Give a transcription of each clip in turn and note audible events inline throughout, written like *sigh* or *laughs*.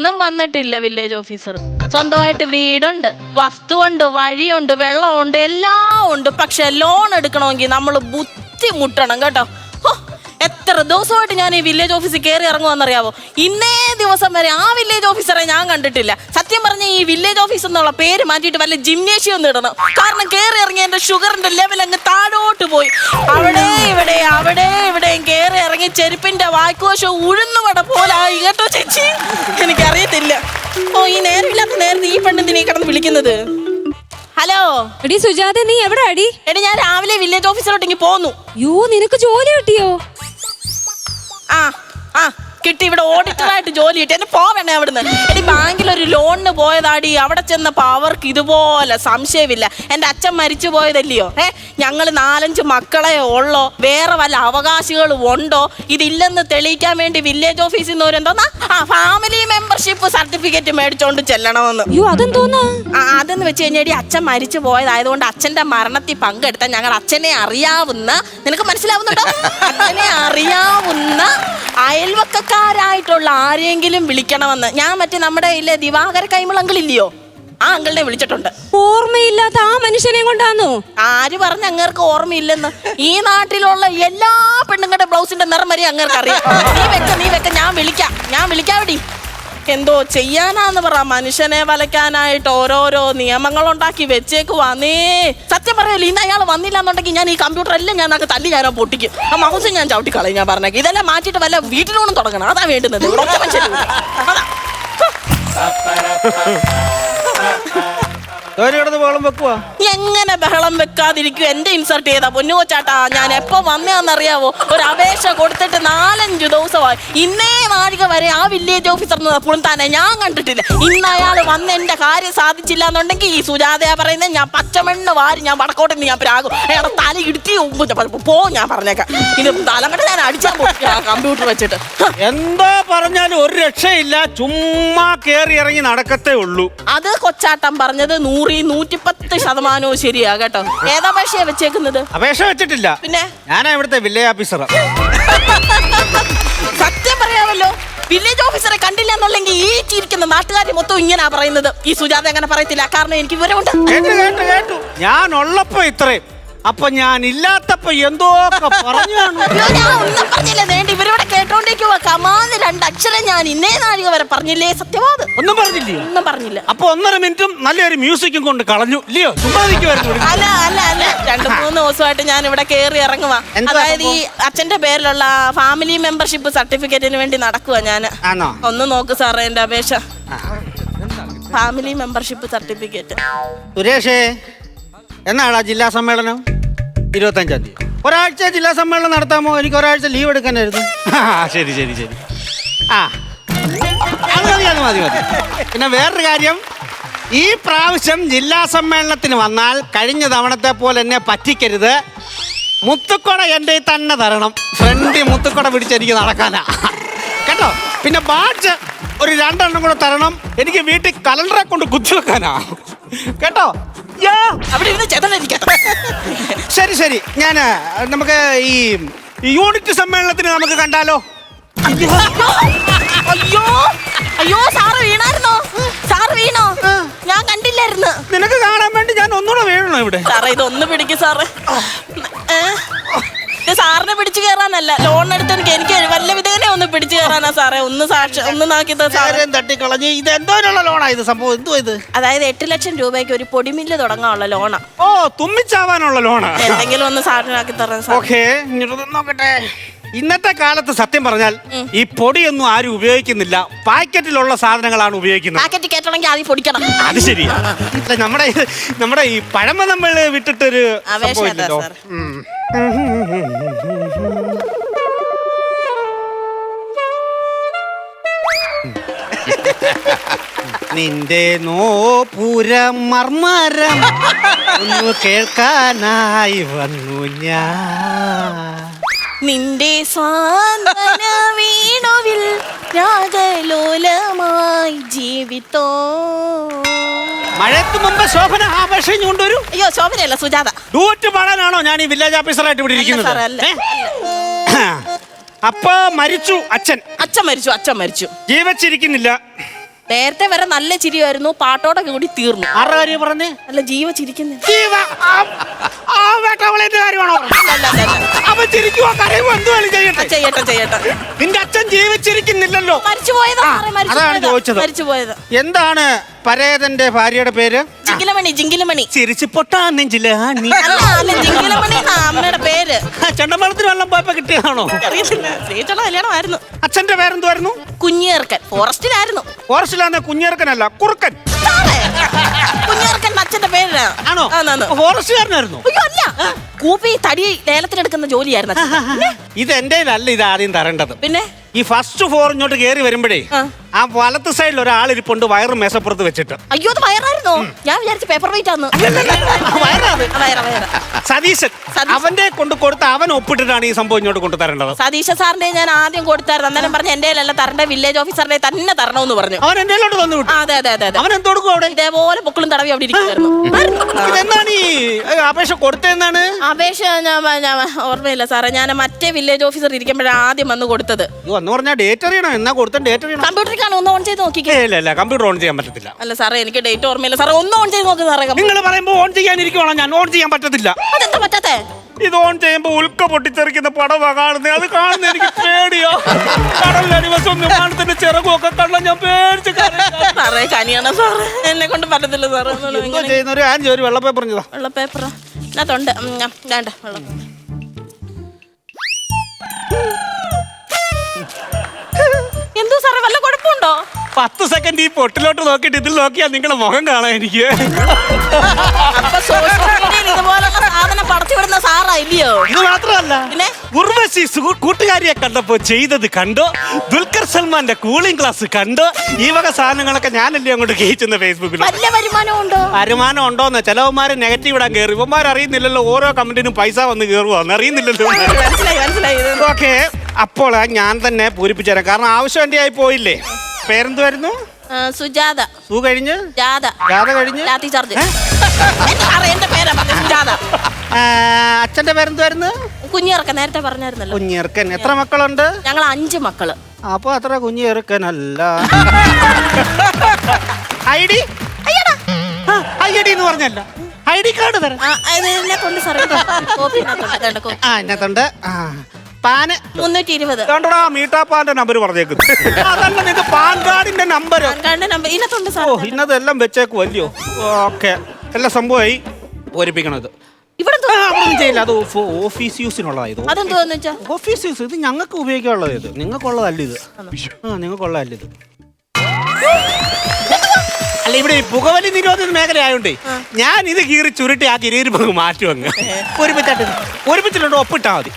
ഒന്നും വന്നിട്ടില്ല village officer സ്വന്തമായിട്ട് വീടുണ്ട്. വസ്തുണ്ട് വഴിയുണ്ട് വെള്ളമുണ്ട് എല്ലാം ഉണ്ട് പക്ഷെ ലോൺ എടുക്കണമെങ്കിൽ നമ്മൾ ബുദ്ധിമുട്ടണം കേട്ടോ. എത്ര ദിവസമായിട്ട് ഞാൻ ഈ വില്ലേജ് ഓഫീസിൽ കയറി ഇറങ്ങുമെന്നറിയാവോ ഇന്നേ ദിവസം വരെ ആ വില്ലേജ് ഓഫീസറെ ഞാൻ കണ്ടിട്ടില്ല. സത്യം പറഞ്ഞ ഈ വില്ലേജ് ഓഫീസ് എന്നുള്ള പേര് മാറ്റിയിട്ട് വല്ല ജിംനേഷ്യം ഒന്ന് ഇടണം. കാരണം കയറി ഇറങ്ങിയ എന്റെ ഷുഗറിന്റെ ലെവൽ അങ്ങ് താഴോട്ട് പോയി. അവിടെ ഇവിടെ അവിടെ ഇവിടെയും കയറി ഇറങ്ങി ചെരുപ്പിന്റെ വായ്ക്കോശം ഉഴുന്നുവട പോലായി കേട്ടോ ചേച്ചി. എനിക്കറിയത്തില്ല. ഓ ഈ നേരമില്ലാത്ത നേരത്തെ ഈ പെണ്ണെന്തിനീ കിടന്ന് വിളിക്കുന്നത്? ഹലോ? എടി സുജാത നീ എവിടെ അടി എടി ഞാൻ രാവിലെ വില്ലേജ് ഓഫീസിലോട്ട് പോന്നു. യോ നിനക്ക് ജോലി കിട്ടിയോ? ആ ആ. കിട്ടി. ഇവിടെ ഓഡിറ്ററായിട്ട് ജോലി കിട്ടി. എന്നെ പോവണേ അവിടുന്ന്. എടി ബാങ്കിൽ ഒരു ലോണിന് പോയതാടി. അവിടെ ചെന്നപ്പോൾ അവർക്ക് ഇതുപോലെ സംശയമില്ല. എന്റെ അച്ഛൻ മരിച്ചു പോയതല്ലയോ? ഏ ഞങ്ങൾ നാലഞ്ച് മക്കളെ ഉള്ളോ? വേറെ വല്ല അവകാശികളും ഉണ്ടോ? ഇതില്ലെന്ന് തെളിയിക്കാൻ വേണ്ടി വില്ലേജ് ഓഫീസിൽ നിന്ന് എന്തോന്നാ ആ ഫാമിലി മെമ്പർഷിപ്പ് സർട്ടിഫിക്കറ്റ് മേടിച്ചോണ്ട് ചെല്ലണമെന്ന്. അയ്യോ അതെന്തോന്നാ? ആ, അതെന്ന് വെച്ച് കഴിഞ്ഞാൽ അച്ഛൻ മരിച്ചു പോയതായതുകൊണ്ട് അച്ഛന്റെ മരണത്തിൽ പങ്കെടുത്ത ഞങ്ങൾ അച്ഛനെ അറിയാവുന്ന നിനക്ക് മനസ്സിലാവുന്നുണ്ടോ? അച്ഛനെ അറിയാവുന്ന അയൽവക്കക്കാരായിട്ടുള്ള ആരെങ്കിലും വിളിക്കണമെന്ന്. ഞാൻ മറ്റേ നമ്മുടെ ഇല്ലേ ദിവാകര കൈമൾ അങ്കിൾ ഇല്ലയോ ആ അങ്കിളിനെ വിളിച്ചിട്ടുണ്ട്. ഓർമ്മയില്ലാത്ത ആ മനുഷ്യനെ കൊണ്ടാന്നോ? ആര് പറഞ്ഞ അങ്ങേർക്ക് ഓർമ്മയില്ലെന്ന്? ഈ നാട്ടിലുള്ള എല്ലാ പെണ്ണുങ്ങളുടെ ബ്ലൗസിന്റെ നിറം വരെ അങ്ങേർക്ക് അറിയാം. നീ വെക്ക നീ വെക്ക ഞാൻ വിളിക്കാം. ഞാൻ വിളിക്കാവിടി. എന്തോ ചെയ്യാനാന്ന് പറ. മനുഷ്യനെ വലയ്ക്കാനായിട്ട് ഓരോരോ നിയമങ്ങൾ ഉണ്ടാക്കി വെച്ചേക്കുവാന്നേ സത്യം പറയല്ലോ ഇന്ന് അയാൾ വന്നില്ല എന്നുണ്ടെങ്കിൽ ഞാൻ ഈ കമ്പ്യൂട്ടർ എല്ലാം ഞാൻ അങ്ങ് തല്ലി ഞാനോ പൊട്ടിക്കും. ആ മൗസും ഞാൻ ചവിട്ടിക്കളയും ഞാൻ പറഞ്ഞേക്ക്. ഇതെല്ലാം മാറ്റിയിട്ട് വല്ല വീട്ടിലോണം തുടങ്ങണം. അതാ വേണ്ടുന്നത്. ഒറ്റ. *laughs* അതാ. ബഹളം വെക്കുവാ? എങ്ങനെ ബഹളം വെക്കാതിരിക്കും? എന്റെ ഇൻസൾട്ട് ചെയ്താ പൊന്നുകൊച്ചാട്ടാ ഞാൻ എപ്പോ വന്നയാന്നറിയാവോ? ഒരു അപേക്ഷ കൊടുത്തിട്ട് നാലഞ്ചു ദിവസമായി. ഇന്നേ നാഴിക വരെ ആ വില്ലേജ് ഓഫീസർ പുളുത്താനെ ഞാൻ കണ്ടിട്ടില്ല. ഇന്ന് അയാൾ വന്ന് എന്റെ കാര്യം സാധിച്ചില്ല എന്നുണ്ടെങ്കിൽ ഈ സുജാതയാ പറയുന്നത് ഞാൻ പച്ചമണ്ണ് വാരി ഞാൻ വടക്കോട്ട് നിന്ന് ഞാൻ പ്രാകും. അയാളെ തല ഇടുത്തി പോ ഞാൻ പറഞ്ഞേക്കാം. ഇത് തലമട്ട ഞാൻ അടിച്ചാൽ കമ്പ്യൂട്ടർ വെച്ചിട്ട്. എന്തോ എന്താ പറഞ്ഞാലും ഒരു രക്ഷയില്ല. ചുമ്മാ കേറി ഇറങ്ങി നടക്കത്തേ ഉള്ളൂ. അത് കൊച്ചാട്ടം പറഞ്ഞത് നൂറി നൂറ്റിപ്പത്ത് ശതമാനവും ശരിയാ കേട്ടോ. ഏതാ ഭാഷയാ വെച്ചേക്കുന്നത്? അപേക്ഷ വെച്ചിട്ടില്ല. പിന്നെ? ഞാനാ ഇവിടുത്തെ വില്ലേജ് ഓഫീസർ *laughs* സത്യം പറയാമല്ലോ വില്ലേജ് ഓഫീസറെ കണ്ടില്ല എന്നുള്ളെങ്കിൽ ഈ ചിരിക്കുന്ന നാട്ടുകാർ മൊത്തം ഇങ്ങനാ പറയുന്നത്. ഈ സുജാത അങ്ങനെ പറയത്തില്ല. കാരണം എനിക്ക് വിവരമുണ്ട്. കേട്ടു കേട്ടു കേട്ടു. ഞാൻ ഉള്ളപ്പോ ഇത്രയും. അപ്പൊ ഞാൻ ഇല്ലാത്തപ്പോ എന്തോ പറഞ്ഞു. ഞാൻ ഒന്നും പറഞ്ഞില്ല. കേട്ടോണ്ടിരിക്കുവാ. കമാന്ന് രണ്ടക്ഷരം ഞാൻ ഇന്നേ നാഴിക വരെ പറഞ്ഞില്ലേ? സത്യവാദ് ഒന്നും ഒന്നും പറഞ്ഞില്ല. അപ്പൊ ഒന്നര മിനിറ്റും നല്ലൊരു മ്യൂസിക്കും കൊണ്ട് കളഞ്ഞു. ഇല്ലയോ? അല്ല അല്ല അല്ല. രണ്ടു മൂന്ന് ദിവസമായിട്ട് ഞാൻ ഇവിടെ കയറി ഇറങ്ങുവാ. എന്താ അതായത് ഈ അച്ഛന്റെ പേരിലുള്ള ഫാമിലി മെമ്പർഷിപ്പ് സർട്ടിഫിക്കറ്റിന് വേണ്ടി നടക്കുവാ ഞാൻ ആണോ? ഒന്ന് നോക്ക് സാറേ എന്റെ അപേക്ഷ. Family membership certificate. സുരേഷേ എന്നാടാ ജില്ലാ സമ്മേളനം? ഇരുപത്തഞ്ചാം തീയതി. ഒരാഴ്ച ജില്ലാ സമ്മേളനം നടത്താമോ? എനിക്ക് ഒരാഴ്ച ലീവ് എടുക്കാനായിരുന്നു. ശരി ശരി ശരി. ആ അത് മതി അത് മതി മതി. പിന്നെ വേറൊരു കാര്യം. ഈ പ്രാവശ്യം ജില്ലാ സമ്മേളനത്തിന് വന്നാൽ കഴിഞ്ഞ തവണത്തെ പോലെ എന്നെ പറ്റിക്കരുത്. മുത്തുക്കൊട എന്റെ തന്നെ തരണം. ഫ്രണ്ടി മുത്തുക്കൊട പിടിച്ച് എനിക്ക് നടക്കാനാ. കേട്ടോ? പിന്നെ ബാഡ്ജ് ഒരു രണ്ടെണ്ണം കൂടെ തരണം. എനിക്ക് വീട്ടിൽ കലണ്ടറെ കൊണ്ട് കുത്തി വെക്കാനാ. കേട്ടോ? അവിടെ ഇരുന്ന് ചെതലിരിക്കട്ടെ ശരി ശരി. ഞാൻ നമുക്ക് ഈ യൂണിറ്റ് സമ്മേളനത്തിന് നമുക്ക് കണ്ടാലോ? അയ്യോ. അയ്യോ. സാറ് വീണായിരുന്നോ? സാറ് വീണോ? ഞാൻ കണ്ടില്ലായിരുന്നു. നിനക്ക് കാണാൻ വേണ്ടി ഞാൻ ഒന്നുകൂടെ വീഴണോ ഇവിടെ? സാറേ ഇതൊന്ന് പിടിക്കും സാറേ? ഇത് സാറിനെ പിടിച്ചു കയറാനല്ല ലോൺ എടുത്ത് എനിക്ക് എനിക്ക് വല്ല വിധേനെ ഒന്ന് പിടിച്ചു കയറാനാ സാറേ. ഒന്ന് സാക്ഷി ഒന്ന് സാറേ. ആരെയും തട്ടിക്കളഞ്ഞ് ഇത് എന്തോനുള്ള ലോണാ ഇത്? സംഭവം എന്തോ ഇത്? അതായത് എട്ട് ലക്ഷം രൂപയ്ക്ക് ഒരു പൊടിമില്ല് തുടങ്ങാനുള്ള ലോണാ ഓ തുമ്മിച്ചാവാനുള്ള ലോണാ എന്തെങ്കിലും ഒന്ന് സാറിനാക്കി തരാൻ സാർ ഓക്കെ നോക്കട്ടെ. ഇന്നത്തെ കാലത്ത് സത്യം പറഞ്ഞാൽ ഈ പൊടിയൊന്നും ആരും ഉപയോഗിക്കുന്നില്ല പാക്കറ്റിലുള്ള സാധനങ്ങളാണ് ഉപയോഗിക്കുന്നത് പാക്കറ്റ് ആദ്യം പൊടിക്കണം അത് ശരിയാ നമ്മുടെ നമ്മുടെ ഈ പഴമ നമ്മൾ വിട്ടിട്ടൊരു അപേക്ഷ സംഭവം ഏതാ ഇല്ലല്ലോ. സാർ? ഉം. നിന്റെ നോപുരം മർമരം ഒന്ന് കേൾക്കാനായി വന്നു ഞാൻ നിന്റെ സാന്ത്വന വീണുവിൽ രാഗലോലമായി ജീവിത്തോ. മഴയ്ക്ക് മുമ്പ് ശോഭന ആവേശം കൊണ്ടുവരൂ അയ്യോ ശോഭനയല്ല സുജാത. ഡൂറ്റ് പാടാനാണോ ഞാൻ ഈ വില്ലേജ് ഓഫീസറായിട്ട് ഇവിടെ അല്ല ഇരിക്കുന്നത്? അപ്പ. മരിച്ചു അച്ഛൻ. അച്ഛൻ മരിച്ചു അച്ഛൻ മരിച്ചു. ജീവിച്ചിരിക്കുന്നില്ല. നേരത്തെ വരെ നല്ല ചിരിയായിരുന്നു പാട്ടോടെ കൂടി തീർന്നു. ആരുടെ കാര്യം പറഞ്ഞേ? അല്ല ജീവ ചിരിക്കുന്നു. ജീവ. ആ- വേട്ടവളേന്റെ കാര്യമാണോ? അവൻ ചിരിക്കുവോ? കരയുവോ? എന്തുവേലും ചെയ്യട്ടെ. ചെയ്യട്ടെ ചെയ്യട്ടെ. നിന്റെ അച്ഛൻ ജീവിച്ചിരിക്കുന്നില്ലല്ലോ. മരിച്ചുപോയതാ. സാറേ, അതാണ് ചോദിച്ചത്. മരിച്ചുപോയത്. എന്താണ് പരേതന്റെ ഭാര്യയുടെ പേര്? ജിങ്കിലമണി ജിങ്കിലമണി. ചിരിച്ചു പൊട്ടാ നെഞ്ചിൽ അല്ല അല്ല ജിങ്കിലമണി എന്നാ അമ്മയുടെ പേര്. ചെണ്ടമേളത്തിന് വെള്ളം പോയപ്പോ കിട്ടിയതാണോ? അറിയത്തില്ല കല്യാണമായിരുന്നു. അച്ഛന്റെ പേരെന്തുവായിരുന്നു? കുഞ്ഞേർക്കൻ ഫോറസ്റ്റിലായിരുന്നു. ഫോറസ്റ്റിലാണ് കുഞ്ഞേർക്കനല്ല കുറുക്കൻ. സാറേ, കുഞ്ഞേർക്കൻ അച്ഛന്റെ പേര്. ആണോ? ഫോറസ്റ്റുകാരനായിരുന്നു? അയ്യോ അല്ല. കൂപ്പി തടി ലേലത്തിനെടുക്കുന്ന ജോലിയായിരുന്നു. *laughs* ഇത് എന്റെ അല്ല ഇത് ആദ്യം തരേണ്ടത്. പിന്നെ? ഈ ഫസ്റ്റ് ഫോർ ഇങ്ങോട്ട് കയറി വരുമ്പോഴേ ആ. ആ വലത്ത് സൈഡിൽ ഒരാൾ ഇരിപ്പുണ്ട് വയറ് മേശപ്പുറത്ത് വെച്ചിട്ട്. അയ്യോ അത് വയറായിരുന്നോ? ഞാൻ വിചാരിച്ചു പേപ്പർ വെയിറ്റ് ആന്ന്. വയറാത് ആ, വയറ വയറ. സതീശൻ സതീശൻ. അവന്റെ കൊണ്ട് കൊടുത്ത് അവൻ ഒപ്പിട്ടിട്ടാണ് ഈ സംഭവം ഇങ്ങോട്ട് കൊണ്ടു തരേണ്ടത്. സതീശ സാറിന്റെ ഞാൻ ആദ്യം കൊടുത്തായിരുന്നു അന്നേരം പറഞ്ഞ എന്റെ അല്ല തരണ്ട വില്ലേജ് ഓഫീസറിനെ തന്നെ തരണമെന്ന് പറഞ്ഞു. അവൻ എന്റെ വന്നു ആ, അതെ അതെ അതെ അതെ. അവൻ എന്ത് കൊടുക്കും അവിടെ? ഇതേപോലെ പൊക്കളും തടവി അവിടെ ഇരിക്കുമായിരുന്നു ഇതെന്താണ് ഈ ഏ, അപേക്ഷ കൊടുത്തതെന്നാണ് അപേക്ഷ ഞാൻ ഞാൻ ഓർമ്മയില്ല സാറേ. ഞാൻ മറ്റേ വില്ലേജ് ഓഫീസർ ഇരിക്കുമ്പോഴാണ് ആദ്യം വന്ന് കൊടുത്തത്. പറഞ്ഞാൽ ഡേറ്റ് അറിയണം? എന്നാ കൊടുത്ത ഡേറ്റ് അറിയണം? കമ്പ്യൂട്ടറിൽ ഒന്ന് ഓൺ ചെയ്ത് നോക്കിക്കേ. ഇല്ല ഇല്ല കമ്പ്യൂട്ടർ ഓൺ ചെയ്യാൻ പറ്റത്തില്ല. അല്ല സാറേ എനിക്ക് ഡേറ്റ് ഓർമ്മയില്ല. സാറേ ഒന്ന് ഓൺ ചെയ്ത് നോക്ക് സാറേ നിങ്ങൾ പറയുമ്പോൾ ഓൺ ചെയ്യാനിരിക്കുവാണോ? ഞാൻ ഓൺ ചെയ്യാൻ പറ്റത്തില്ല. അതെന്താ പറ്റാത്തേ? ഇത് ഓൺ ചെയ്യുമ്പോ ഉൽക്ക പൊട്ടിത്തെറിക്കുന്ന പടവാ കാണുന്നത് അത് കാണുന്ന എനിക്ക് പേടിയോ. കടലിലെ ദിവസം വിമാനത്തിന്റെ ചിറകും ഒക്കെ കണ്ട ഞാൻ പേടിച്ച്. സാറേ കനിയാണ് സാറേ. എന്നെ കൊണ്ട് പറ്റത്തില്ല സാറേ. എന്തോ ചെയ്യുന്നൊരു ആൻ ഒരു വെള്ള പേപ്പർ പറഞ്ഞതാ വെള്ള പേപ്പർ അതിനകത്തുണ്ട് വേണ്ട വെള്ളം. എന്തോ സാറേ വല്ല കുഴപ്പമുണ്ടോ? പത്ത് സെക്കൻഡ് ഈ പൊട്ടിലോട്ട് നോക്കിയിട്ട് ഇതിൽ നോക്കിയാൽ നിങ്ങളുടെ മുഖം കാണാൻ എനിക്ക്. സാധനം പടച്ചു വിടുന്ന സാറാ ഇല്ലയോ? ഇത് മാത്രമല്ല പിന്നെ? ഉർവശി സു- കൂട്ടുകാരിയെ കണ്ടപ്പോ ചെയ്തത് കണ്ടോ? ദുൽഖർ സൽമാന്റെ കൂളിംഗ് ക്ലാസ് കണ്ടോ? ഈ വക സാധനങ്ങളൊക്കെ ഞാനല്ലേ അങ്ങോട്ട് കേറ്റുന്ന ഫേസ്ബുക്കിൽ വല്ല വരുമാനം ഉണ്ടോ വരുമാനം ഉണ്ടോന്ന് ചിലവന്മാര് നെഗറ്റീവ് ഇടാൻ കയറി ഇവന്മാർ അറിയുന്നില്ലല്ലോ ഓരോ കമന്റിനും പൈസ വന്ന് കയറുവാന്ന് അറിയുന്നില്ലല്ലോ *laughs* മനസ്സിലായി മനസ്സിലായി. ഇത് ഓക്കെ അപ്പോൾ ഞാൻ തന്നെ പൂരിപ്പിച്ചു തരാം. കാരണം ആവശ്യം എന്റെ ആയി പോയില്ലേ? പേരെന്തുവായിരുന്നു? ആ, സുജാത. സൂ കഴിഞ്ഞ്? ജാത ജാഥ കഴിഞ്ഞ്? ലാത്തി ചാർജ് സാറേ എന്റെ പേരാ പറഞ്ഞത് സുജാത. അച്ഛന്റെ പേരെന്തായിരുന്നു കുഞ്ഞിറക്കൻ നേരത്തെ പറഞ്ഞായിരുന്നല്ലോ. കുഞ്ഞിറക്കൻ എത്ര മക്കളുണ്ട്? ഞങ്ങൾ അഞ്ച് മക്കൾ. അപ്പൊ അത്ര കുഞ്ഞിറക്കനല്ല *laughs* ഐ ഡി? ഐ ഡി എന്ന് പറഞ്ഞല്ല. ഐ ഡി കാർഡ് തരാം. ആ. ആ ഇതിനകത്തുണ്ട്. ആ പാന്? മുന്നൂറ്റി ഇരുപത് കണ്ടോടാ മീട്ടാപ്പാന്റെ നമ്പർ പറഞ്ഞേക്കുന്നു അതല്ല പാൻ കാർഡിന്റെ നമ്പർ ഇന്നതെല്ലാം വെച്ചേക്കും അല്ലയോ ഓക്കെ. എല്ലാം സംഭവമായി. പൂരിപ്പിക്കണത്. ഇവിടെ ആ, അവിടൊന്നും ചെയ്യില്ല. അത് ഓഫ്- ഓഫീസ് യൂസിനുള്ളതായത് അതെന്തോന്ന് വെച്ചാ? ഓഫീസ് യൂസ് ഇത് ഞങ്ങൾക്ക് ഉപയോഗിക്കാനുള്ളത് ഇത്. നിങ്ങൾക്കുള്ളതല്ല ഇത്. ആ നിങ്ങൾക്കുള്ളതല്ല ഇത്. അല്ല ഇവിടെ ഈ പുകവലി നിരോധന മേഖല ആയോണ്ടേ ഞാൻ ഇത് കീറി ചുരുട്ടി ആ കിരീരി പങ്ക് മാറ്റും അങ്ങ്. ഒരുമിച്ചാട്ട് ഒരുമിച്ചിട്ടുണ്ട് ഒപ്പിട്ടാ മതി.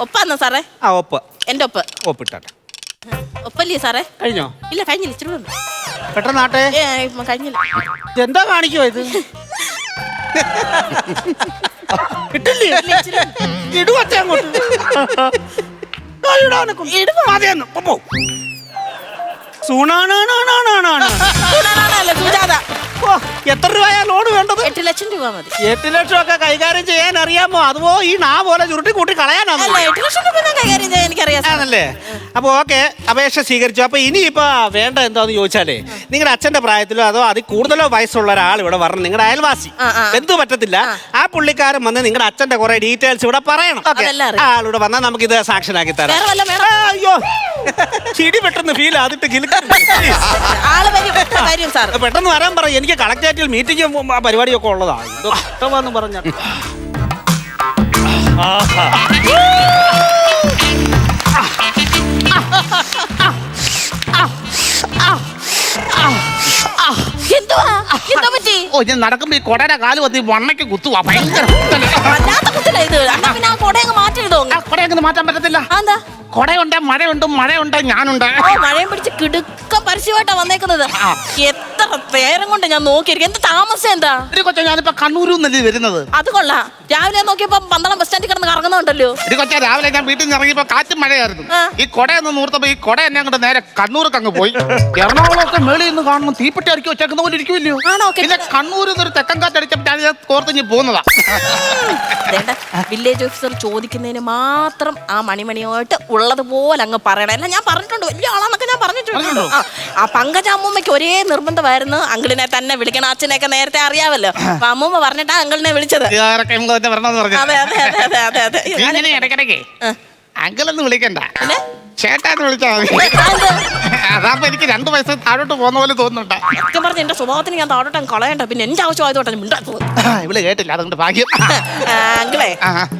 ഒപ്പാന്നോ സാറേ? ആ ഒപ്പ്. എന്റെ ഒപ്പ്. ഒപ്പിട്ടാട്ടെ. ഒപ്പല്ലേ സാറേ? കഴിഞ്ഞോ? ഇല്ല കഴിഞ്ഞില്ല ഇച്ചിരി കൂടെ ഉണ്ട്. പെട്ടെന്നാട്ടെ. ഏ കഴിഞ്ഞില്ല. എന്താ കാണിക്കോ ഇത്? കിട്ടില്ലേ? ഇടുവച്ച അങ്ങോട്ട്. ഇടാനൊക്കെ- മതിയെന്ന്. പോ, പോ. സൂണാണാണാണാണാണ്. അല്ല? സുജാത എത്ര രൂപയാ ലോൺ വേണ്ടത്? എട്ട് ലക്ഷം രൂപ മതി. എട്ട് ലക്ഷം ഒക്കെ കൈകാര്യം ചെയ്യാൻ അറിയാമോ അതുപോ ഈ നാ പോലെ ചുരുട്ടി കൂട്ടി കളയാനാണോ അല്ല എട്ട് ലക്ഷം രൂപ ഞാൻ കൈകാര്യം ചെയ്യാൻ എനിക്കറിയാം സാർ. ആണല്ലേ? അപ്പൊ ഓക്കെ അപേക്ഷ സ്വീകരിച്ചു. അപ്പൊ ഇനിയിപ്പോ വേണ്ട എന്താന്ന് ചോദിച്ചാലേ നിങ്ങളുടെ അച്ഛന്റെ പ്രായത്തിലോ അതോ അതിൽ കൂടുതലോ വയസ്സുള്ള ഒരാൾ ഇവിടെ വരണം. നിങ്ങളുടെ അയൽവാസി. ആ, ആ. എന്തു പറ്റത്തില്ല. ആ. പുള്ളിക്കാരൻ വന്ന് നിങ്ങളുടെ അച്ഛന്റെ കുറെ ഡീറ്റെയിൽസ് ഇവിടെ പറയണം. അതെല്ലാം അറിയാം. ആ ആളിവിടെ വന്നാൽ നമുക്ക് ഇത് സാക്ഷനാക്കി തരാം. വേറെ വല്ലതും വേണോ? ആ, അയ്യോ. *laughs* ചിടി പെട്ടെന്ന് ഫീൽ ആദ്യത്തെ കിലുക്ക *laughs* ആൾ വരും വരും സാർ. പെട്ടെന്ന് വരാൻ പറ എനിക്ക് കളക്ടറേറ്റിൽ മീറ്റിംഗ് പരിപാടിയൊക്കെ ഉള്ളതാ. എന്തോ കഷ്ടമാന്ന് പറഞ്ഞ. എന്തുവാ? എന്താ പറ്റി? ഓ ഞാൻ നടക്കുമ്പോ ഈ കൊടയുടെ കാൽ വന്ന് ഈ വണ്ണയ്ക്ക് കുത്തുവാ. ഭയങ്കര കുത്തൽ. വല്ലാത്ത കുത്തില്ല ഇത്. എന്നാ പിന്നെ ആ കൊടയങ്ങ് മാറ്റിയിടോ. ആ കൊടയൊക്കെ മാറ്റാൻ പറ്റത്തില്ല. എന്താ? കൊടയുണ്ട് മഴയുണ്ട് മഴയുണ്ട് ഞാനുണ്ട്. മഴയും പിടിച്ച് കിടുക്ക പരസ്യമായിട്ടാ വന്നേക്കുന്നത്. എത്ര നേരം കൊണ്ട് ഞാൻ നോക്കിയിരിക്കും എന്ത് താമസം എന്താ? ഒരു കൊച്ച ഞാനിപ്പോ കണ്ണൂരിൽ നിന്നല്ലേ വരുന്നത്. അത് കൊള്ളാം. രാവിലെ നോക്കിയപ്പോ പന്തളം ബസ് സ്റ്റാൻഡിൽ കിടന്ന് കറങ്ങുന്നുണ്ടല്ലോ. ഒരു കൊച്ച രാവിലെ ഞാൻ വീട്ടിൽ നിന്ന് ഇറങ്ങിയപ്പോ കാറ്റും മഴയായിരുന്നു. ഈ കൊടയൊന്ന് നൂർത്തപ്പോ ഈ കൊട എന്നെ അങ്ങോട്ട് നേരെ കണ്ണൂർക്ക് അങ്ങ് പോയി. *laughs* എറണാകുളമൊക്കെ മേളിൽ നിന്ന് കാണുന്ന തീപ്പെട്ടി ഇറക്കി വെച്ചേക്കുന്ന പോലെ ഇരിക്കുമല്ലോ ആണോ? പിന്നെ കണ്ണൂരിൽ നിന്ന് ഒരു തെക്കൻ കാറ്റടിച്ചപ്പോൾ ഞാൻ ഇത് കോർത്തിഞ്ഞ് പോകുന്നതാ വേണ്ട വില്ലേജ് ഓഫീസർ ചോദിക്കുന്നതിന് മാത്രം ആ മണിമണിയായിട്ട് ഉള്ളതുപോലെ അങ്ങ് പറയണം. അല്ല ഞാൻ പറഞ്ഞിട്ടുണ്ട്. വലിയ ആളാന്നൊക്കെ ഞാൻ പറഞ്ഞിട്ടുണ്ട്? ആ, പങ്കജാമ്മൂമ്മയ്ക്ക് ഒരേ അമ്മൂമ്മയ്ക്ക് ഒരേ അങ്കിളിനെ തന്നെ വിളിക്കണം. അച്ഛനെയൊക്കെ നേരത്തെ അറിയാമല്ലോ. അപ്പൊ അമ്മൂമ്മ പറഞ്ഞിട്ടാ അങ്കിളിനെ വിളിച്ചത്. അതെ അതെ അതെ അതെ അതെ അതെ. ഇടയ്ക്കിടയ്ക്ക്. അങ്കിളെന്ന് വിളിക്കണ്ട? ചേട്ടാന്ന് വിളിച്ചാ മതി? അതാകുമ്പോ എനിക്ക് രണ്ടു വയസ്സ് താഴോട്ട് പോകുന്ന പോലെ തോന്നുന്നുണ്ട്. സത്യം പറഞ്ഞ എന്റെ സ്വഭാവത്തിന് ഞാൻ താഴോട്ടം കളയണ്ട. പിന്നെ എന്റെ ആവശ്യമായതോട്ടെ മിണ്ടാ ഇവൾ കേട്ടില്ല. അതുകൊണ്ട് ഭാഗ്യം. അങ്കിളെ.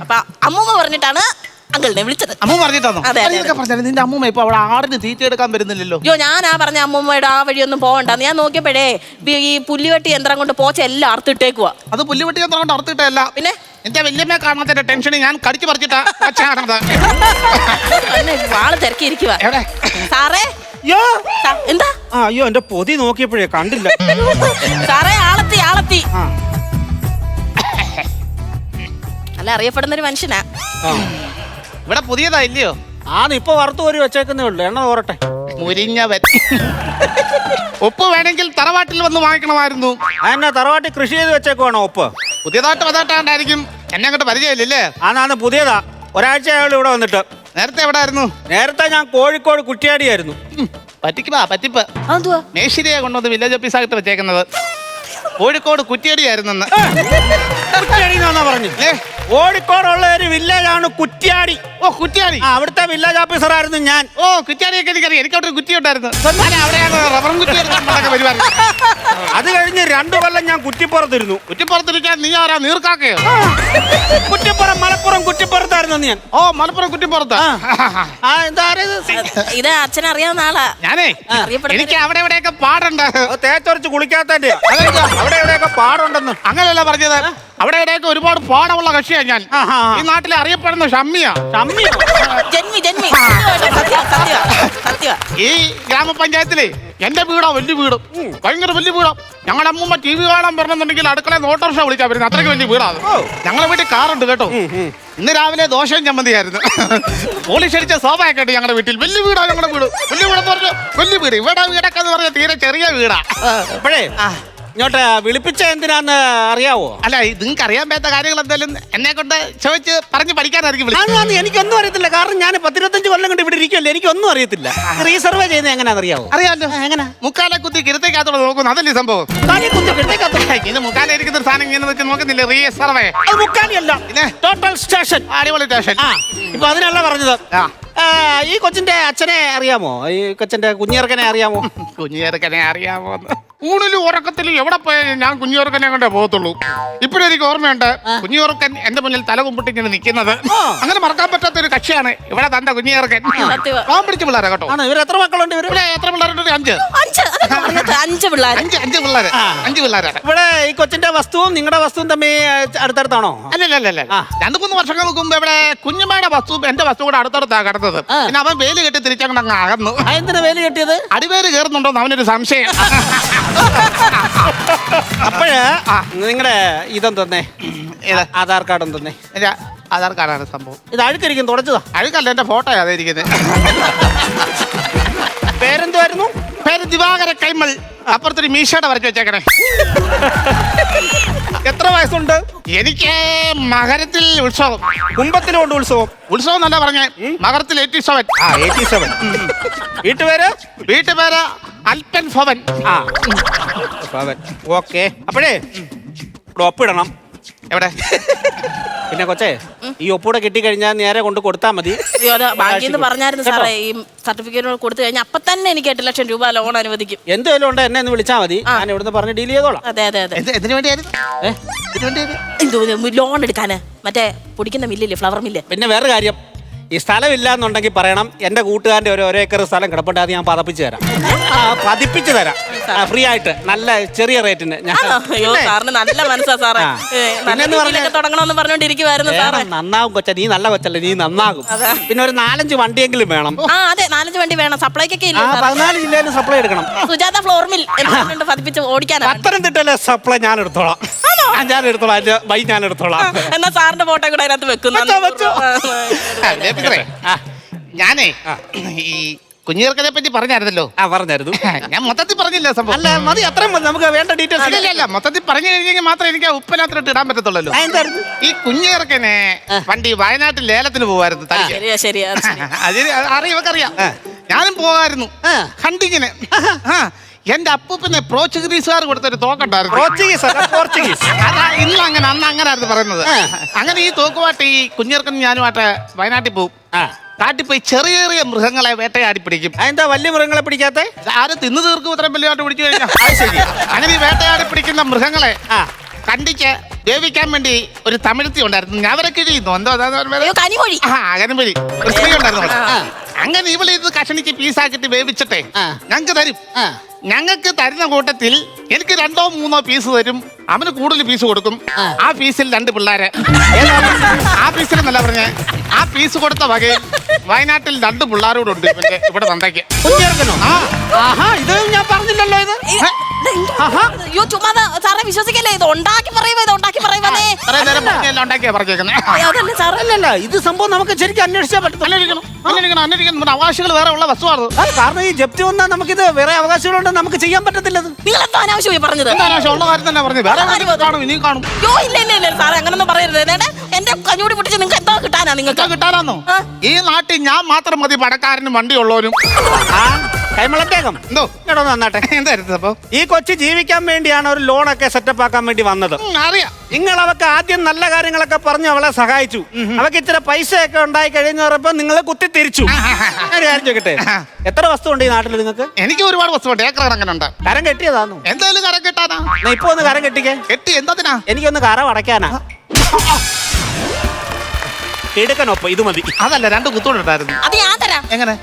അപ്പൊ അമ്മൂമ്മ പറഞ്ഞിട്ടാണ് അങ്കിളിനെ വിളിച്ചത്. അമ്മ പറഞ്ഞിട്ടോ അതെ, അതെ, പറഞ്ഞാലും നിന്റെ അമ്മൂമ്മ ഇപ്പൊ അവിടെ ആടിന് തീറ്റ എടുക്കാൻ വരുന്നില്ലല്ലോ. അയ്യോ ഞാനാ പറഞ്ഞ അമ്മൂമ്മയുടെ ആ വഴിയൊന്നും പോകണ്ടെന്ന് ഞാൻ നോക്കിയപ്പോഴേ ഈ പുല്ലുവെട്ടി യന്ത്രം കൊണ്ട് പോച്ച എല്ലാം അറുത്തിട്ടേക്കുവാ. അത് പുല്ലുവെട്ടി യന്ത്രം കൊണ്ട് അറുത്തിട്ടല്ല പിന്നെ? എന്റെ വല്യമ്മയെ കാണാത്തതിന്റെ ടെൻഷന് ഞാൻ കടിച്ചു പറിച്ചിട്ടാ ഒച്ചയാണത്. അന്നെ വാൾ തിരക്കിയിരിക്കുക എവിടെ? സാറേ? അയ്യോ സാ- എന്താ? ആ അയ്യോ എന്റെ പൊതി നോക്കിയപ്പോഴേ കണ്ടില്ല. സാറേ ആളത്തി ആളത്തി. ആ. അല്ല അറിയപ്പെടുന്ന ഒരു മനുഷ്യനാ. ആ. ഇവിടെ പുതിയതാ ഇല്ലയോ? ആന്ന് ഇപ്പൊ വറുത്ത് കോരി വെച്ചേക്കുന്നേ ഉള്ളു. എണ്ണ ഓരട്ടെ മുരിഞ്ഞവൻ ഉപ്പ് വേണമെങ്കിൽ തറവാട്ടിൽ വന്ന് വാങ്ങിക്കണമായിരുന്നു. അതെന്നാ തറവാട്ടിൽ കൃഷി ചെയ്ത് വെച്ചേക്കുവാണോ ഉപ്പ്? പുതിയതായിട്ട് വന്നിട്ടാണ്ടായിരിക്കും എന്നെ അങ്ങോട്ട് പരിചയമില്ലല്ലേ? ആന്നാന്ന് പുതിയതാ. ഒരാഴ്ച അയാൾ ഇവിടെ വന്നിട്ട്. നേരത്തെ എവിടെ ആയിരുന്നു നേരത്തെ ഞാൻ കോഴിക്കോട് കുറ്റിയാടിയായിരുന്നു. പറ്റിക്കുവാ പറ്റിപ്പ്. അതെന്തുവാ? മേശിരിയെ കൊണ്ടുവന്ന് വില്ലേജ് ഓഫീസായിട്ട് വെച്ചേക്കുന്നത്. കോഴിക്കോട് കുറ്റിയാടിയായിരുന്നു കുറ്റിയാടി എന്നാ പറഞ്ഞു? ഏ കോഴിക്കോടുള്ള ഒരു വില്ലേജ് ആണ് കുറ്റിയാടി. ഓ കുറ്റിയാടി. ആ അവിടുത്തെ വില്ലേജ് ഓഫീസർ ആയിരുന്നു ഞാൻ. ഓ കുറ്റിയാടിയൊക്കെ എനിക്കറിയാം. എനിക്ക് അവിടെ ഒരു കുറ്റി ഉണ്ടായിരുന്നു. ഞാൻ അവിടെയാണ് റബ്ബറും കുറ്റി എടുക്കാൻ പരിപാടി. അത് കഴിഞ്ഞ് രണ്ടു കൊല്ലം ഞാൻ കുറ്റിപ്പുറത്തിരുന്നു. കുറ്റിപ്പുറത്തിരിക്കാൻ നീ ആരാ? നീർക്കാക്കയോ? കുറ്റിപ്പുറം മലപ്പുറം കുറ്റിപ്പുറത്തായിരുന്നു ഞാൻ. ഓ മലപ്പുറം കുറ്റിപ്പുറത്ത്? ആ. എന്താ ഇത്? അച്ഛനറിയാവുന്ന അച്ഛൻ അറിയാവുന്ന ആളാ. ഞാനേ അറിയപ്പെടുന്ന എനിക്ക് അവിടെ എവിടെയൊക്കെ പാടുണ്ട്. തേച്ചൊരച്ച് കുളിക്കാത്തന്റെ അവിടെ എവിടെയൊക്കെ പാടുണ്ടെന്ന്. അങ്ങനെയല്ല പറഞ്ഞത്. അവിടെ ഇവിടെയൊക്കെ ഒരുപാട് പാടമുള്ള കക്ഷിയാ ഞാൻ. ഈ നാട്ടിലെ അറിയപ്പെടുന്ന ഷമ്മിയാ. ഷമ്മിയോ? ജന്മി ജന്മി. സത്യം സത്യം സത്യ. ഈ ഗ്രാമപഞ്ചായത്തിലെ എന്റെ വീടാ വലിയ വീട്. ഭയങ്കര വലിയ വീടാ. ഞങ്ങളുടെ അമ്മൂമ്മ ടി വി കാണാൻ പറഞ്ഞെന്നുണ്ടെങ്കിൽ അടുക്കള ഓട്ടോറിക്ഷ വിളിച്ചാ വരുന്നത്. അത്രയ്ക്ക് വലിയ വീടാ ഞങ്ങളെ വീട്ടിൽ കാറുണ്ട് കേട്ടോ. ഇന്ന് രാവിലെ ദോശയും ചമ്മന്തിയായിരുന്നു. പോളിഷ് അടിച്ച സോഫയൊക്കെ ഉണ്ട് ഞങ്ങളുടെ വീട്ടിൽ. വലിയ വീടാ ഞങ്ങളുടെ വീട്. വലിയ വീടെന്ന് പറഞ്ഞാൽ വലിയ വീട്. ഇവിടെ വീടൊക്കെ എന്ന് പറഞ്ഞാൽ തീരെ ചെറിയ വീടാ. അപ്പോഴേ ഇങ്ങോട്ട് വിളിപ്പിച്ച എന്തിനാന്ന് അറിയാവോ? അല്ല നിങ്ങൾക്ക് അറിയാൻ പറ്റാത്ത കാര്യങ്ങൾ എന്തായാലും എന്നെ കൊണ്ട് ചോദിച്ച് പറഞ്ഞ് പഠിക്കാനായിരിക്കും എനിക്ക് അതാണ് എനിക്കൊന്നും അറിയത്തില്ല. കാരണം ഞാൻ പത്തിരുപത്തഞ്ച് കൊല്ലം കൊണ്ട് ഇവിടെ ഇരിക്കുമല്ലോ എനിക്കൊന്നും അറിയത്തില്ല. റീസർവ് ചെയ്യുന്നത് എങ്ങനെയാണെന്ന് അറിയാവോ? അറിയാലോ. എങ്ങനെ? മുക്കാലെ കുത്തി കിരുത്തേക്കകത്തോടെ നോക്കുന്നു. അതല്ലേ സംഭവം? മുക്കാലി കുത്തി മുക്കാലെ ഇരിക്കുന്ന ഒരു സാധനം ഇങ്ങനെ വെച്ച് നോക്കുന്നില്ലേ? റീ സർവേ അത് മുക്കാലിയല്ല. പിന്നെ? ടോട്ടൽ സ്റ്റേഷൻ അടിപൊളി സ്റ്റേഷൻ ആ ഇപ്പൊ അതിനല്ല പറഞ്ഞത്. ആ. ഈ കൊച്ചിന്റെ അച്ഛനെ അറിയാമോ? ഈ കൊച്ചിന്റെ കുഞ്ഞിയർക്കനെ അറിയാമോ? *laughs* കുഞ്ഞേർക്കനെ അറിയാമോ ഊണിലും ഉറക്കത്തിലും എവിടെ പോയാലും ഞാൻ കുഞ്ഞുറക്കനെ കണ്ടേ പോകത്തുള്ളൂ. ഇപ്പോഴും എനിക്ക് ഓർമ്മയുണ്ട് കുഞ്ഞുറക്കൻ എന്റെ മുന്നിൽ തല കുമ്പിട്ട് ഇങ്ങനെ നിൽക്കുന്നത്. അങ്ങനെ മറക്കാൻ പറ്റാത്ത ഒരു കക്ഷിയാണ് ഇവിടെ തന്റെ കുഞ്ഞുറക്കൻ. പാവം പിടിച്ച പിള്ളേരെ കേട്ടോ. ഇവർ എത്ര മക്കളുണ്ട് ഇവിടെ എത്ര പിള്ളേരുണ്ട്? അഞ്ച്. അഞ്ച്. പിള്ളേർ അഞ്ച് അഞ്ച് പിള്ളേര്. അഞ്ച് പിള്ളേരാണ് ഇവിടെ ഈ കൊച്ചിന്റെ വസ്തുവും നിങ്ങളുടെ വസ്തുവും തമ്മിൽ അടുത്തടുത്താണോ? അല്ലല്ലല്ല. രണ്ടു മൂന്ന് വർഷങ്ങൾക്ക് മുമ്പ് ഇവിടെ കുഞ്ഞുമ്മയുടെ വസ്തു എന്റെ വസ്തു കൂടെ അടുത്തടുത്താ കിടന്നത്. പിന്നെ അവൻ വേലി കെട്ടി തിരിച്ചങ്ങോട്ട് അങ്ങ് അകന്നു. എന്തിനാ വേലി കെട്ടിയത്? അടിവേര് കയറുന്നുണ്ടോന്ന് അവനൊരു സംശയം. *laughs* *laughs* അപ്പോഴ് നിങ്ങളുടെ ഇതെന്തന്നെ ഏതാ? ആധാർ കാർഡും തന്നേ? എന്റെ ആധാർ കാർഡാണ് സംഭവം. ഇത് അഴുക്കരിക്കും തുടച്ചതാ. അഴുക്കല്ല എന്റെ ഫോട്ടോ അതെ ഇരിക്കുന്നത് *laughs* പേരെന്തുമായിരുന്നു പേര് ദിവാകര കൈമൾ. അപ്പുറത്തൊരു മീശയുടെ വരച്ച് വെച്ചേക്കണേ. *laughs* എത്ര വയസ്സുണ്ട്? എനിക്ക് മകരത്തിൽ ഉത്സവം. കുമ്പത്തിലുണ്ട് ഉത്സവം. ഉത്സവം എന്നല്ല പറഞ്ഞേ മകരത്തിൽ എയ്റ്റി സെവൻ. ആ എയ്റ്റി സെവൻ. വീട്ടുപേര്? വീട്ടുപേര് അൽപ്പൻ ഭവൻ. ആ. ഭവൻ. ഓക്കെ. അപ്പോഴേ ഇവിടെ ഒപ്പിടണം. എവിടെ? പിന്നെ കൊച്ചേ ഈ ഒപ്പൂടെ കിട്ടി കഴിഞ്ഞാൽ നേരെ കൊണ്ട് കൊടുത്താൽ മതി. അയ്യോ അത് ബാങ്കിൽ നിന്ന് പറഞ്ഞായിരുന്നു സാറേ ഈ സർട്ടിഫിക്കറ്റ് കൊടുത്തു കഴിഞ്ഞാൽ അപ്പൊ തന്നെ എനിക്ക് എട്ട് ലക്ഷം രൂപ ലോൺ അനുവദിക്കും. എന്തെങ്കിലും ഉണ്ട്? എന്നെ ഒന്ന് വിളിച്ചാൽ മതി. ഞാൻ ഇവിടുന്ന് പറഞ്ഞ് ഡീൽ ചെയ്തോളാം. അതെ അതെ അതെ. എന്ത് എന്തിനു വേണ്ടിയായിരുന്നു? ഏ? വേണ്ടിയായിരുന്നു? എന്തോ ലോൺ എടുക്കാന്. മറ്റേ പൊടിക്കുന്ന മില്ലില്ലേ ഫ്ലവർ മില്ല് പിന്നെ വേറെ കാര്യം. ഈ സ്ഥലമില്ല എന്നുണ്ടെങ്കിൽ പറയണം എന്റെ കൂട്ടുകാരന്റെ ഒരു ഒരേക്കർ സ്ഥലം കിടപ്പുണ്ട് അത് ഞാൻ പതപ്പിച്ച് തരാം. ആ, പതിപ്പിച്ച് തരാം. ഫ്രീ ആയിട്ട് നല്ല ചെറിയ റേറ്റിന് ഞാൻ ആണോ? അയ്യോ സാറിന് നല്ല മനസ്സാ സാറേ. ആ. ഏ, നല്ല പിന്നെന്ന് രീതിയിലൊക്കെ തുടങ്ങണമെന്ന് പറഞ്ഞോണ്ടിരിക്കുവായിരുന്നു സാറേ. വേണം, നന്നാവും കൊച്ച നീ നല്ല കൊച്ചല്ലേ നീ നന്നാകും. പിന്നെ ഒരു നാലഞ്ച് വണ്ടിയെങ്കിലും വേണം. ആ അതെ നാലഞ്ച് വണ്ടി വേണം. സപ്ലൈക്കൊക്കെ ആ ഇല്ല സാറേ? പതിനാല് ജില്ലയിൽ സപ്ലൈ എടുക്കണം. സുജാത ഫ്ലോർ മിൽ എന്ന് പറഞ്ഞിട്ട് പതിപ്പിച്ച് ഓടിക്കാനാണ്. പത്തനംതിട്ടയിലെ സപ്ലൈ ഞാൻ എടുത്തോളാം. ആ, ഞാൻ എടുത്തോളാം അതിന്റെ ബൈ ഞാൻ എടുത്തോളാം. എന്നാ സാറിന്റെ ഫോട്ടോ കൂടെ അതിനകത്ത് വെക്കുന്നു വെച്ചോ, വെച്ചോ. ആ, ലഭിക്കണേ. ഞാനേ ഈ കുഞ്ഞീർക്കനെ പറ്റി പറഞ്ഞായിരുന്നല്ലോ? ആ പറഞ്ഞായിരുന്നു. *laughs* ഞാൻ മൊത്തത്തിൽ പറഞ്ഞില്ല സംഭവം. അല്ല മതി അത്രയും മതി. നമുക്ക് വേണ്ട ഡീറ്റെയിൽസ് അല്ല മൊത്തത്തിൽ പറഞ്ഞു കഴിഞ്ഞെങ്കിൽ മാത്രമേ എനിക്ക് ഉപ്പനാത്രട്ട് ഇടാൻ പറ്റത്തുള്ളല്ലോ. എന്തായിരുന്നു? ഈ കുഞ്ഞേർക്കനെ വണ്ടി വയനാട്ടിൽ ലേലത്തിന് പോവായിരുന്നു. *laughs* അതിന് അറിയാം ഇവക്കറിയാം ഞാനും പോകായിരുന്നു. കണ്ടിങ്ങനെ ഹണ്ടിങ്ങിന് എന്റെ അപ്പൂപ്പനെ പോർച്ചുഗീസുകാർ കൊടുത്തൊരു തോക്കുണ്ടായിരുന്നു പോർച്ചുഗീസ് അല്ല പോർച്ചുഗീസ്. അതാ ഇന്ന് അങ്ങനെ അന്ന് അങ്ങനെ ആയിരുന്നു പറയുന്നത് അങ്ങനെ ഈ തോക്കുമായിട്ട് ഈ കുഞ്ഞിർക്കൻ ഞാനുമായിട്ട് വയനാട്ടിൽ പോകും ആ. കാട്ടിൽ പോയി ചെറിയ ചെറിയ മൃഗങ്ങളെ വേട്ടയാടി പിടിക്കും. അതെന്താ വലിയ മൃഗങ്ങളെ പിടിക്കാത്ത? ആരും തിന്നു തീർക്കും ഇത്രയും വലിയതായിട്ട് പിടിച്ചു കഴിഞ്ഞാൽ അത് ശരി. അങ്ങനെ ഈ വേട്ടയാടി പിടിക്കുന്ന മൃഗങ്ങളെ ആ. കണ്ടിച്ച് ദേവിക്കാൻ വേണ്ടി ഒരു തമിഴ്ത്തി ഉണ്ടായിരുന്നു. ഞാൻ വരെ കിഴിയുന്നു. എന്തോ അതാ അയ്യോ കനിമൊഴി. ആ കനിമൊഴി. ഒരു സ്ത്രീ ഉണ്ടായിരുന്നു അവിടെ. അങ്ങനെ ഇവിടെ ഇത് കഷണിക്ക് പീസാക്കിട്ട് വേവിച്ചിട്ടെ. ആ. ഞങ്ങക്ക് തരും. ഞങ്ങക്ക് ഞങ്ങൾക്ക് തരുന്ന കൂട്ടത്തിൽ എനിക്ക് രണ്ടോ മൂന്നോ പീസ് തരും. അവന് കൂടുതൽ പീസ് കൊടുക്കും. ആ. പീസിൽ രണ്ട് പിള്ളേരെ. ആ പീസിൽ എന്നല്ല പറഞ്ഞേ. ആ പീസ് കൊടുത്ത വകയിൽ വയനാട്ടിൽ രണ്ട് പിള്ളേരോടുണ്ട്. ഇവന്റെ ഇവിടെ തന്തയ്ക്ക്. കുഞ്ഞിറക്കനോ ആ. ആഹാ ഇത് ഞാൻ പറഞ്ഞില്ലല്ലോ ഇത്. അയ്യോ ചുമ്മാ സാറെ വിശ്വസിക്കല്ലേ? ഇത് ഉണ്ടാക്കി പറയുമ്പോ ഇത് ഉണ്ടാക്കി പറയുമ്പോ ഇത്രയും നേരം പറഞ്ഞെല്ലാം ഉണ്ടാക്കിയാ പറഞ്ഞേക്കുന്നത് അതല്ലേ സാറേ. അല്ലല്ല ഇത് സംഭവം നമുക്ക് ശരിക്കും അന്വേഷിച്ചാൽ പറ്റത്തില്ല അന്വേഷിക്കണം അന്വേഷിക്കണം അന്വേഷിക്കണം. നമ്മുടെ അവകാശികൾ വേറെ ഉള്ള വസ്തുവാണ് കാരണം ഈ ജപ്തി വന്നാൽ നമുക്കിത് വേറെ അവകാശങ്ങളുണ്ട് നമുക്ക് ചെയ്യാൻ പറ്റത്തില്ലത്. നിങ്ങൾ എന്താ അനാവശ്യമായി പറഞ്ഞത്? എന്താ ആവശ്യം ഉള്ള കാര്യം തന്നെ പറഞ്ഞു. വേറെ എവിടെയെങ്കിലും കാണും ഇനിയും കാണും. അയ്യോ ഇല്ല ഇല്ല ഇല്ല സാറേ അങ്ങനൊന്നും പറയരുത്. നേടെ എന്റെ കഞ്ഞൂടി പൊട്ടിച്ച് നിങ്ങൾക്ക് എന്താ കിട്ടാനാ നിങ്ങൾക്ക്? ഇതൊക്കെ കിട്ടാനാന്നോ? ആ. ഈ നാട്ടിൽ ഞാൻ മാത്രം മതി പടക്കാരനും വണ്ടിയുള്ളവരും ആ? എന്തോ? എന്തായിരുന്നു അപ്പൊ ഈ കൊച്ചു ജീവിക്കാൻ വേണ്ടിയാണ് ഒരു ലോൺ ഒക്കെ സെറ്റപ്പ് ആക്കാൻ വേണ്ടി വന്നത്. അറിയാം. നിങ്ങൾ അവക്ക് ആദ്യം നല്ല കാര്യങ്ങളൊക്കെ പറഞ്ഞു അവളെ സഹായിച്ചു. അവക്ക് ഇത്ര പൈസയൊക്കെ ഉണ്ടായി കഴിഞ്ഞു പറഞ്ഞപ്പോ നിങ്ങൾ കുത്തി തിരിച്ചു. ഞാൻ ഒരു കാര്യം ചോദിക്കട്ടെ? എത്ര വസ്തു ഉണ്ട് ഈ നാട്ടിൽ നിങ്ങൾക്ക്? എനിക്ക് ഒരുപാട് വസ്തുണ്ട് ഏക്കർ ഉണ്ട് കരം കെട്ടിയതാന്നു എന്തായാലും കരം കിട്ടാനാ? എന്നാ ഇപ്പൊ ഒന്ന് കരം കെട്ടിക്കേ. കെട്ടി എന്താത്തിനാ എനിക്കൊന്ന് കരം അടയ്ക്കാനാ എടുക്കനൊപ്പം ഇത് മതി. അതല്ല രണ്ട് കുത്തോണ്ടായിരുന്നു അത് ഞാൻ തരാം. എങ്ങനെ?